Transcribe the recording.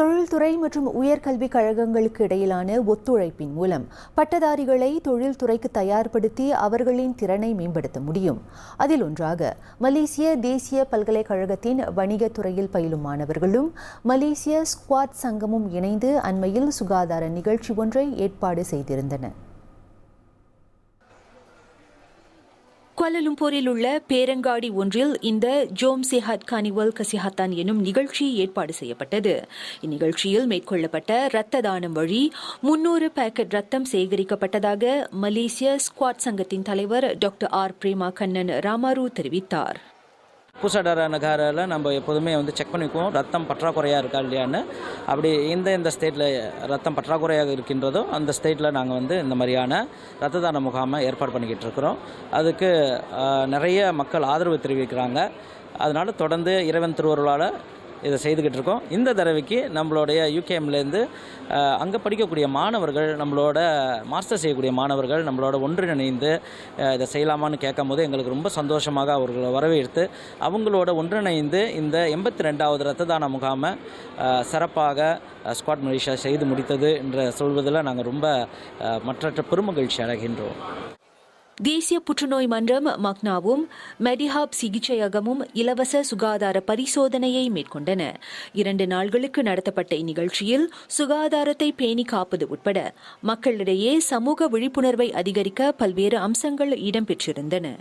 தொழில்துறை மற்றும் உயர்கல்விக் கழகங்களுக்கு இடையிலான ஒத்துழைப்பின் மூலம் பட்டதாரிகளை தொழில்துறைக்கு தயார்படுத்தி அவர்களின் திறனை மேம்படுத்த முடியும். அதில் ஒன்றாக மலேசிய தேசிய பல்கலைக்கழகத்தின் வணிகத்துறையில் பயிலும் மாணவர்களும் மலேசிய ஸ்குவாட் சங்கமும் இணைந்து அண்மையில் சுகாதார நிகழ்ச்சி ஒன்றை ஏற்பாடு செய்திருந்தன. குவாலலும்பூரில் உள்ள பேரங்காடி ஒன்றில் இந்த ஜோம் செஹாட் கானிவல் கசிஹாத்தான் எனும் நிகழ்ச்சி ஏற்பாடு செய்யப்பட்டது. இந்நிகழ்ச்சியில் மேற்கொள்ளப்பட்ட இரத்த தானம் வழி முன்னூறு பேக்கெட் ரத்தம் சேகரிக்கப்பட்டதாக மலேசிய ஸ்குவாட் சங்கத்தின் தலைவர் டாக்டர் ஆர் பிரேமா கண்ணன் ராமாரு தெரிவித்தார். பூசாடார நகாரில் நம்ம எப்போதுமே வந்து செக் பண்ணிக்குவோம். ரத்தம் பற்றாக்குறையாக இருக்கா இல்லையான்னு. அப்படி எந்த எந்த ஸ்டேட்டில் ரத்தம் பற்றாக்குறையாக இருக்கின்றதோ அந்த ஸ்டேட்டில் நாங்கள் வந்து இந்த மாதிரியான ரத்த தான முகாமை ஏற்பாடு பண்ணிக்கிட்டு இருக்கிறோம். அதுக்கு நிறைய மக்கள் ஆதரவு தெரிவிக்கிறாங்க. அதனால் தொடர்ந்து இறைவன் திருவருளால் இதை செய்துக்கிட்டு இருக்கோம். இந்த தடவைக்கு நம்மளுடைய யூகேஎம்லேருந்து அங்கே படிக்கக்கூடிய மாணவர்கள் நம்மளோட மாஸ்டர் செய்யக்கூடிய மாணவர்கள் நம்மளோட ஒன்றிணைந்து இதை செய்யலாமான்னு கேட்கும் போது எங்களுக்கு ரொம்ப சந்தோஷமாக அவர்களை வரவேற்று அவங்களோட ஒன்றிணைந்து இந்த எண்பத்தி ரெண்டாவது ரத்த தான முகாமை சிறப்பாக ஸ்குவாட் மலேசியா செய்து முடித்தது என்று சொல்வதில் நாங்கள் ரொம்ப மற்ற பெருமகிழ்ச்சி அடைகின்றோம். தேசிய புற்றுநோய் மன்றம் மக்னாவும் மெடிஹாப் சிகிச்சையகமும் இலவச சுகாதார பரிசோதனையை மேற்கொண்டன. இரண்டு நாள்களுக்கு நடத்தப்பட்ட இந்நிகழ்ச்சியில் சுகாதாரத்தை பேணி காப்பது உட்பட மக்களிடையே சமூக விழிப்புணர்வை அதிகரிக்க பல்வேறு அம்சங்கள் இடம்பெற்றிருந்தன.